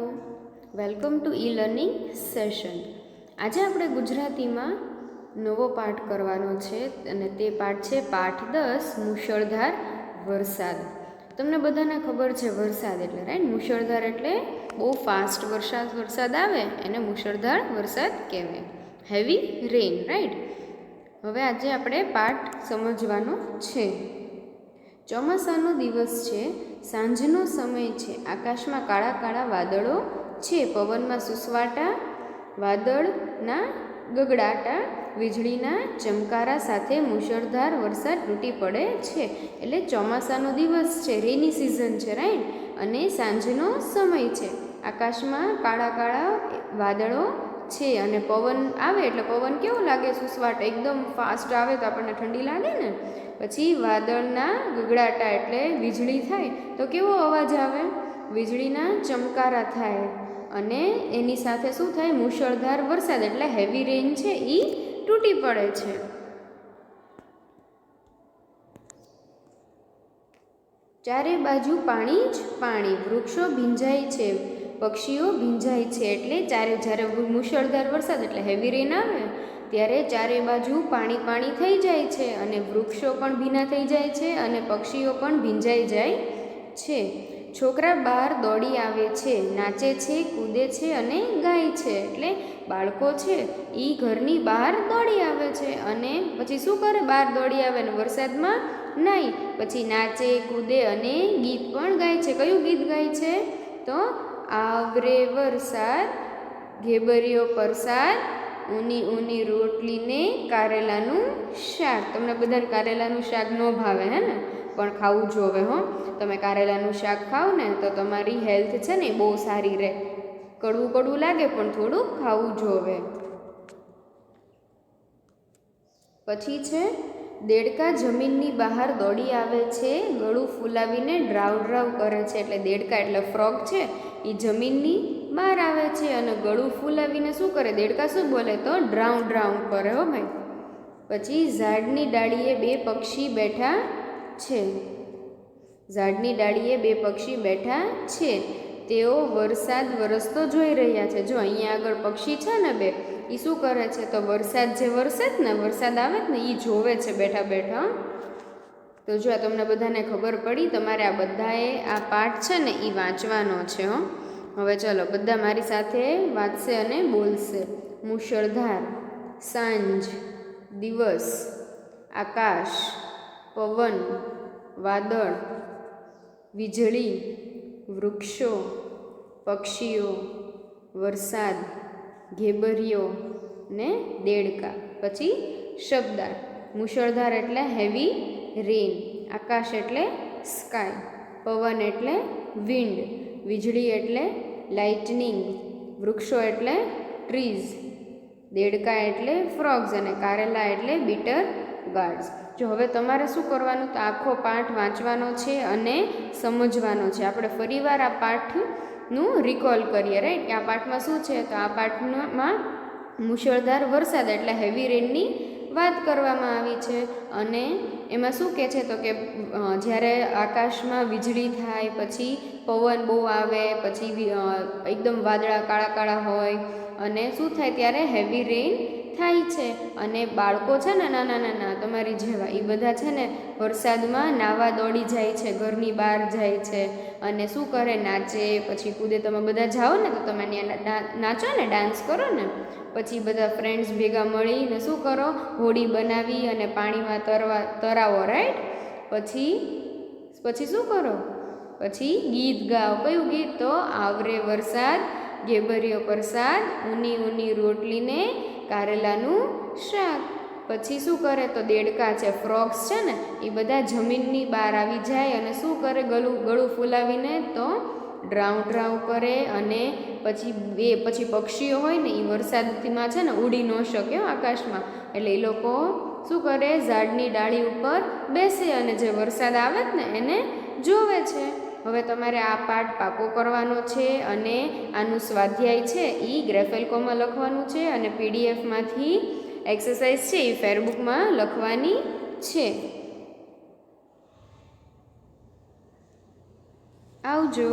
બાળકો welcome to e learning session. આજે આપણે ગુજરાતીમાં નવો પાઠ કરવાનો છે અને તે પાઠ છે પાઠ દસ, મુશળધાર, વરસાદ. તમને બધાને ખબર છે વરસાદ એટલે રાઈટ મુશળધાર એટલે બહુ ફાસ્ટ વરસાદ વરસાદ આવે, એને મુશળધાર વરસાદ કહેવાય. હેવી રેઇન રાઈટ હવે આજે આપણે પાઠ સમજવાનો છે. ચોમાસાનો દિવસ છે, સાંજનો સમય છે. આકાશમાં કાળા કાળા વાદળો છે, પવનમાં સુસવાટા વાદળના ગગડાટા, વીજળીના ચમકારા સાથે મુશળધાર વરસાદ તૂટી પડે છે. એટલે ચોમાસાનો દિવસ છે, રેની સિઝન છે, રાઈટ? અને સાંજનો સમય છે. આકાશમાં કાળા કાળા વાદળો છે અને પવન આવે એટલે પવન કેવો લાગે? સુસવાટ એકદમ ફાસ્ટ આવે તો આપણને ઠંડી લાગે ને? પછી વાદળના ગગડાટા એટલે વીજળી થાય તો કેવો અવાજ આવે? વીજળીના ચમકારા થાય અને એની સાથે શું થાય? મુશળધાર વરસાદ એટલે હેવી રેન છે એ તૂટી પડે છે. ચારે બાજુ પાણી જ પાણી, વૃક્ષો ભીંજાય છે. પક્ષીઓ ભીંજાય છે એટલે ચારે જ્યારે મુશળધાર વરસાદ એટલે હેવી રેન આવે, ત્યારે ચારે બાજુ પાણી પાણી થઈ જાય છે અને વૃક્ષો પણ ભીના થઈ જાય છે અને પક્ષીઓ પણ ભીંજાઈ જાય છે. છોકરા બહાર દોડી આવે છે, નાચે છે, કૂદે છે અને ગાય છે એટલે બાળકો છે એ ઘરની બહાર દોડી આવે છે અને પછી શું કરે? બહાર દોડી આવે ને વરસાદમાં નાઈ પછી નાચે, કૂદે અને ગીત પણ ગાય છે. કયું ગીત ગાય છે? તો આવરે વરસાદ ઘેબરિયો પરસાદ, ઊની ઊની રોટલીને કારેલાનું શાક. તમને બધાને કારેલાનું શાક ન ભાવે, હે ને? પણ ખાવું જોવે, હો. તમે કારેલાનું શાક ખાઓ ને તો તમારી હેલ્થ છે ને બહુ સારી રહે. કડવું કડવું લાગે, પણ થોડું ખાવું જોવે. પછી છે દેડકા જમીનની બહાર દોડી આવે છે, ગળું ફૂલાવીને ડ્રાવ ડ્રાવ કરે છે. એટલે દેડકા એટલે ફ્રોગ છે એ જમીનની બહાર આવે છે અને ગળું ફૂલાવીને શું કરે? દેડકા શું બોલે? તો ડ્રાઉ ડ્રાઉ કરે હો ભાઈ. પછી ઝાડની ડાળીએ બે પક્ષી બેઠા છે. ઝાડની ડાળીએ બે પક્ષી બેઠા છે. તેઓ વરસાદ વરસતો જોઈ રહ્યા છે. જો અહીંયા આગળ પક્ષી છે ને બે એ શું કરે છે? તો વરસાદ જે વરસે જ ને, વરસાદ આવે જ ને એ જોવે છે બેઠા બેઠા. તો જો આ તમને બધાને ખબર પડી, તમારે આ બધાએ આ પાઠ છે ને એ વાંચવાનો છે હો. હવે ચલો, બધા મારી સાથે વાંચશે અને બોલશે. મુશળધાર, સાંજ, દિવસ, આકાશ, પવન, વાદળ, વીજળી વૃક્ષો, પક્ષીઓ, વરસાદ, ઘેબરીઓ ને દેડકા. પછી શબ્દાર. મુશળધાર એટલે હેવી રેન આકાશ એટલે સ્કાય પવન એટલે વિન્ડ વીજળી એટલે લાઇટનિંગ વૃક્ષો એટલે ટ્રીઝ દેડકા એટલે ફ્રોગ્સ અને કારેલા એટલે બીટર ગાર્ડ્સ જો હવે તમારે શું કરવાનું? તો આખો પાઠ વાંચવાનો છે અને સમજવાનો છે. આપણે ફરીવાર આ પાઠનું રિકોલ કરીએ રાઈટ કે આ પાઠમાં શું છે? તો આ પાઠમાં મુશળધાર વરસાદ, એટલે હેવી રેનની વાત કરવામાં આવી છે. અને એમાં શું કહે છે? તો કે જ્યારે આકાશમાં વીજળી થાય, પછી પવન બહુ આવે, પછી એકદમ વાદળા કાળા કાળા હોય, અને શું થાય? ત્યારે હેવી રેન થાય છે અને બાળકો છે ને નાના નાના, તમારી જેવા એ બધા છે ને વરસાદમાં નાવા દોડી જાય છે, ઘરની બહાર જાય છે અને શું કરે? નાચે, પછી કૂદે. તમે બધા જાઓ ને તો તમે ત્યાં નાચો ને, ડાન્સ કરો ને. પછી બધા ફ્રેન્ડ્સ ભેગા મળીને શું કરો? હોડી બનાવી અને પાણીમાં તરવા, તરાવો રાઈટ પછી પછી શું કરો? પછી ગીત ગાઓ. કયું ગીત? તો આવરે વરસાદ ઘેબરિયો પ્રસાદ, ઊની ઊની રોટલીને કારેલાનું શાક. પછી શું કરે તો દેડકા છે, ફ્રોક્સ છે ને, એ બધા જમીનની બહાર આવી જાય અને શું કરે ગળું ગળું ફૂલાવીને તો ડ્રાઉ ડ્રાઉ કરે અને પછી બે, પછી પક્ષીઓ હોય ને, એ વરસાદમાં છે ને, ઉડી ન શકે આકાશમાં. એટલે એ લોકો શું કરે, ઝાડની ડાળી ઉપર બેસે અને જે વરસાદ આવે ને, એને જોવે છે. હવે તમારે આ પાઠ પાકો કરવાનો છે અને આનું સ્વાધ્યાય છે એ ગ્રેફેલકોમાં લખવાનું છે અને પીડીએફમાંથી એક્સરસાઇઝ છે એ ફેરબુકમાં લખવાની છે. આવજો.